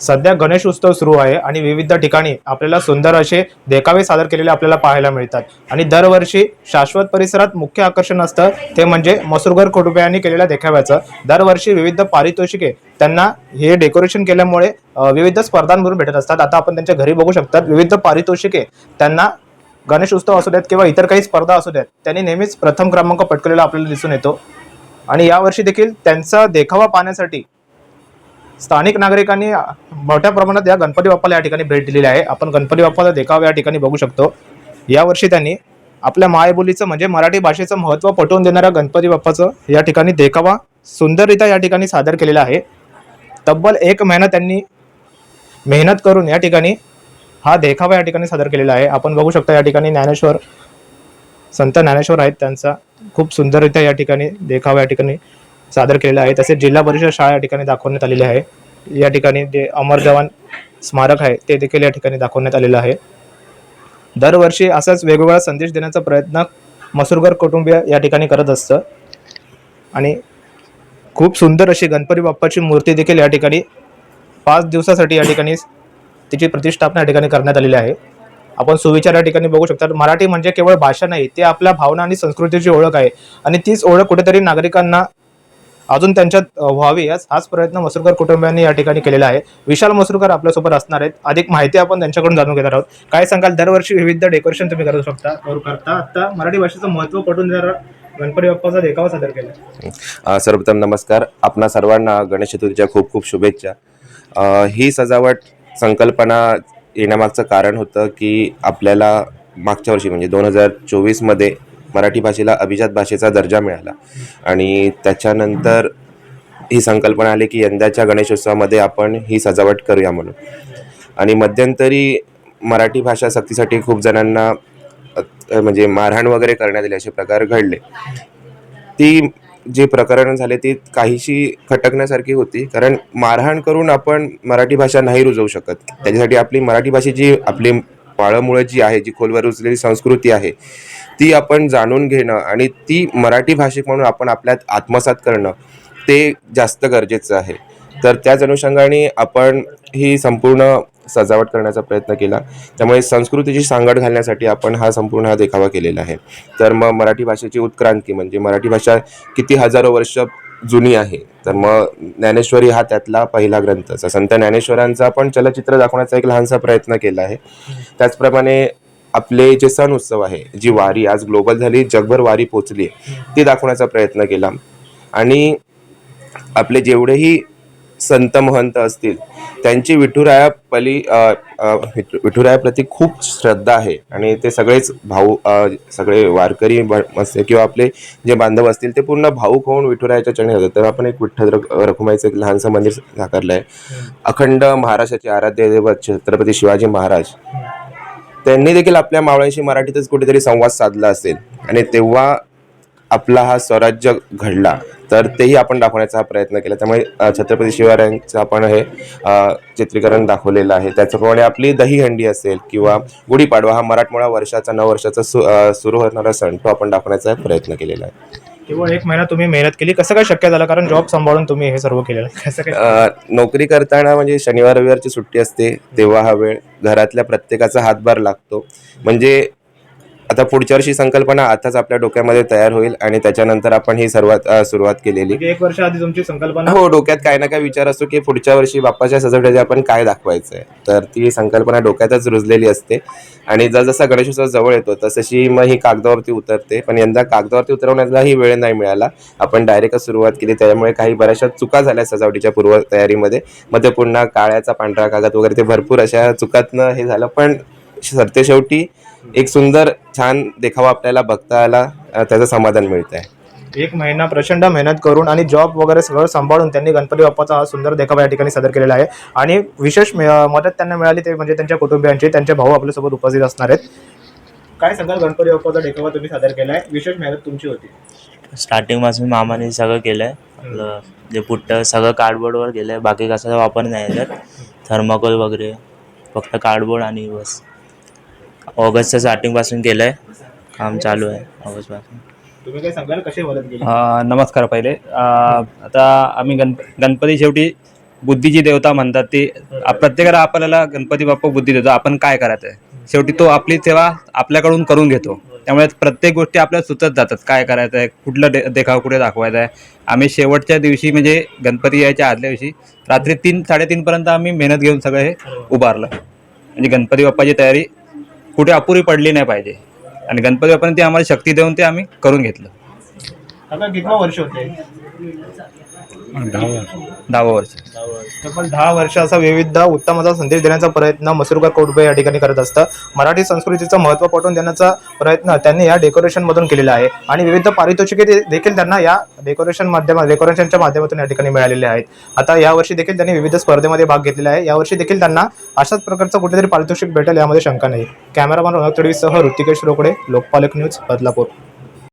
सध्या गणेश उत्सव सुरू आहे आणि विविध ठिकाणी आपल्याला सुंदर असे देखावे सादर केलेले आपल्याला पाहायला मिळतात. आणि दरवर्षी शाश्वत परिसरात मुख्य आकर्षण असतं ते म्हणजे मसुरगर कुटुंबियांनी केलेल्या देखाव्याचं. दरवर्षी विविध पारितोषिके त्यांना हे डेकोरेशन केल्यामुळे विविध स्पर्धांवरून भेटत असतात. आता आपण त्यांच्या घरी बघू शकतात विविध पारितोषिके त्यांना गणेश उत्सव असू द्यात किंवा इतर काही स्पर्धा असू द्यात त्यांनी नेहमीच प्रथम क्रमांक पटकलेला आपल्याला दिसून येतो. आणि यावर्षी देखील त्यांचा देखावा पाहण्यासाठी स्थानिक नागरिकांनी मोठ्या प्रमाणात या गणपती बाप्पाला या ठिकाणी भेट दिलेली आहे. आपण गणपती बाप्पाचा देखावा या ठिकाणी बघू शकतो. यावर्षी त्यांनी आपल्या मायबोलीचं म्हणजे मराठी भाषेचं महत्त्व पटवून देणाऱ्या गणपती बाप्पाचं या ठिकाणी देखावा सुंदररित्या या ठिकाणी सादर केलेला आहे. तब्बल एक महिना त्यांनी मेहनत करून या ठिकाणी हा देखावा या ठिकाणी सादर केलेला आहे. आपण बघू शकता या ठिकाणी ज्ञानेश्वर संत ज्ञानेश्वर आहेत त्यांचा. खूप सुंदररित्या या ठिकाणी देखावा या ठिकाणी सादर केलेलं आहे. तसेच जिल्हा परिषद शाळा या ठिकाणी दाखवण्यात आलेली आहे. या ठिकाणी जे अमर जवान स्मारक आहे ते देखील या ठिकाणी दाखवण्यात आलेलं आहे. दरवर्षी असाच वेगवेगळा संदेश देण्याचा प्रयत्न मसुरगर कुटुंबीय या ठिकाणी करत असतं. आणि खूप सुंदर अशी गणपती बाप्पाची मूर्ती देखील या ठिकाणी पाच दिवसासाठी या ठिकाणी तिची प्रतिष्ठापना या ठिकाणी करण्यात आलेली आहे. आपण सुविचार या ठिकाणी बघू शकतात मराठी म्हणजे केवळ भाषा नाही ते आपल्या भावना आणि संस्कृतीची ओळख आहे. आणि तीच ओळख कुठेतरी नागरिकांना अजून त्यांच्यात व्हावी यास हाच प्रयत्न मसुरकर कुटुंबियांनी या ठिकाणी केलेला आहे. विशाल मसुरकर आपल्यासोबत असणार आहेत. अधिक माहिती आपण त्यांच्याकडून जाणून घेणार आहोत. काय सांगाल दरवर्षी विविध डेकोरेशन तुम्ही करू शकता करू करता. आता मराठी भाषेचं महत्त्व पटून जरा गणपती बाप्पाचा देखावा सादर केला. सर्वप्रथम नमस्कार. आपणा सर्वांना गणेश चतुर्थीच्या खूप खूप शुभेच्छा. ही सजावट संकल्पना येण्यामागचं कारण होतं की आपल्याला मागच्या वर्षी म्हणजे दोन हजार चोवीसमध्ये मराठी भाषेला अभिजात भाषेचा दर्जा मिळाला. आणि त्याच्यानंतर ही संकल्पना आली की यंदाच्या गणेशोत्सवामध्ये आपण ही सजावट करूया म्हणून. आणि मध्यंतरी मराठी भाषा सक्तीसाठी खूप जणांना म्हणजे मारहाण वगैरे करण्यात आले असे प्रकार घडले. ती जे प्रकरण झाले ती काहीशी खटकण्यासारखी होती. कारण मारहाण करून आपण मराठी भाषा नाही रुजवू शकत. त्याच्यासाठी आपली मराठी भाषेची आपली पाळंमुळं जी आहे जी खोलवर रुजलेली संस्कृती आहे ती आपण जाणून घेणं आणि ती मराठी भाषिक म्हणून आपण आपल्यात आत्मसात करणं ते जास्त गरजेचं आहे. तर त्याच अनुषंगाने आपण ही संपूर्ण सजावट करण्याचा प्रयत्न केला. त्यामुळे संस्कृतीची सांगड घालण्यासाठी आपण हा संपूर्ण हा देखावा केलेला आहे. तर मग मराठी भाषेची उत्क्रांती म्हणजे मराठी भाषा किती हजारो वर्ष जुनी आहे. तर मग ज्ञानेश्वरी हा त्यातला पहिला ग्रंथ. संत ज्ञानेश्वरांचा आपण चलचित्र दाखवण्याचा एक लहानसा प्रयत्न केला आहे. त्याचप्रमाणे आपले जे सण उत्सव आहे जी वारी आज ग्लोबल झाली जगभर वारी पोचली ती दाखवण्याचा प्रयत्न केला. आणि आपले जेवढेही संत महंत असतील त्यांची विठुराया पली अ, विठुरायाप्रती खूप श्रद्धा आहे. आणि ते सगळेच भाऊ सगळे वारकरी असते किंवा आपले जे बांधव असतील ते पूर्ण भाऊक होऊन विठुरायाच्या चरणी जातात. तर आपण एक विठ्ठल रखुमाईचं एक लहानसं मंदिर साकारलं आहे अखंड महाराष्ट्राचे आराध्य दैवत छत्रपती शिवाजी महाराज. त्यांनी देखील आपल्या मावळ्यांशी मराठीतच कुठेतरी संवाद साधला असेल. आणि तेव्हा आपला हा स्वराज्य घडला तर तेही आपण दाखवण्याचा हा प्रयत्न केला. त्यामुळे छत्रपती शिवरायांचं आपण हे चित्रीकरण दाखवलेलं आहे. त्याचप्रमाणे आपली दहीहंडी असेल किंवा गुढीपाडवा हा मराठमोळा वर्षाचा नव वर्षाचा सु सुरू होणारा सण तो आपण दाखवण्याचा प्रयत्न केलेला आहे. केवळ एक महिना तुम्ही मेहनत केली कसं काय शक्य झालं? कारण जॉब सांभाळून तुम्ही हे सर्व केलेलं. कसं काय? अ, नोकरी करताना म्हणजे शनिवार रविवारची सुट्टी असते तेव्हा हा वेळ घरातल्या प्रत्येकाचा हातभार लागतो. म्हणजे आता पुढच्या वर्षी संकल्पना आताच आपल्या डोक्यामध्ये तयार होईल आणि त्याच्यानंतर आपण ही सर्वात सुरुवात केलेली. म्हणजे एक वर्ष आधी तुमची संकल्पना? हो डोक्यात काही ना काही विचार असतो की पुढच्या वर्षी बाप्पाच्या सजावटीचे आपण काय दाखवायचं आहे तर ती संकल्पना डोक्यातच रुजलेली असते. आणि जसजसा गणेशोत्सव जवळ येतो तसशी मग ही कागदावरती उतरते. पण यंदा कागदावरती उतरवण्याचाही वेळ नाही मिळाला. आपण डायरेक्टच सुरुवात केली. त्यामुळे काही बऱ्याचशा चुका झाल्या सजावटीच्या पूर्व तयारीमध्ये मग ते पुन्हा काळ्याचा पांढरा कागद वगैरे ते भरपूर अशा चुकातनं हे झालं. पण सरते शेवटी एक सुंदर छान देखावा आपल्याला बघता आला त्याचं समाधान मिळत आहे एक महिना प्रचंड मेहनत करून आणि जॉब वगैरे सगळं सांभाळून त्यांनी गणपती बाप्पाचा हा सुंदर देखावा या ठिकाणी सादर केलेला आहे. आणि विशेष मे- मदत त्यांना मिळाली ते म्हणजे त्यांच्या कुटुंबियांची त्यांचे भाऊ आपल्यासोबत उपस्थित असणार आहेत. काय सांगाल गणपती बाप्पाचा देखावा तुम्ही सादर केलाय? विशेष मेहनत तुमची होती. स्टार्टिंगपासून मामाने सगळं केलं आहे आपलं जे पुट्ट सगळं कार्डबोर्डवर केलं आहे बाकी कशाचा वापर नाही त्यात थर्माकोल वगैरे फक्त कार्डबोर्ड आणि बस. ऑगस्टच्या स्टार्टिंगपासून केलं आहे काम चालू आहे ऑगस्टपासून तुम्ही काय सांगाल कशी मदत केली? अ, नमस्कार पहिले. अ, आता आम्ही गण गणपती शेवटी बुद्धीची देवता म्हणतात ती प्रत्येकाला आपल्याला गणपती बाप्पा बुद्धी देतो. आपण काय करायचं आहे शेवटी तो आपली सेवा आपल्याकडून करून घेतो. त्यामुळे प्रत्येक गोष्टी आपल्याला सुचत जातात. काय करायचं आहे कुठलं दे देखाव कुठे दाखवायचा आहे आम्ही शेवटच्या दिवशी म्हणजे गणपती यायच्या आदल्या दिवशी रात्री तीन साडेतीनपर्यंत आम्ही मेहनत घेऊन सगळं हे उभारलं. म्हणजे गणपती बाप्पाची तयारी कुठे अपुरी पडली नाही पाहिजे. आणि गणपती बाप्पाने ती आम्हाला शक्ती देऊन ते आम्ही करून घेतलं. आता कितवा वर्ष होते? दहावं वर्ष. दहा वर्ष. असा विविध उत्तम असा संदेश देण्याचा प्रयत्न मसुरकर कोडबे या ठिकाणी करत असतं. मराठी संस्कृतीचं महत्त्व पटवून देण्याचा प्रयत्न त्यांनी या डेकोरेशन मधून केलेला आहे. आणि विविध पारितोषिके दे- देखील त्यांना या डेकोरेशन माध्यम डेकोरेशनच्या माध्यमातून या ठिकाणी मिळालेले आहेत. आता यावर्षी देखील त्यांनी विविध स्पर्धेमध्ये भाग घेतलेला आहे. यावर्षी देखील त्यांना अशाच प्रकारचं कुठेतरी पारितोषिक भेटेल यामध्ये शंका नाही. कॅमेरामॅन रोनक तडवीसह ऋतिकेश रोकडे लोकपालक न्यूज बदलापूर.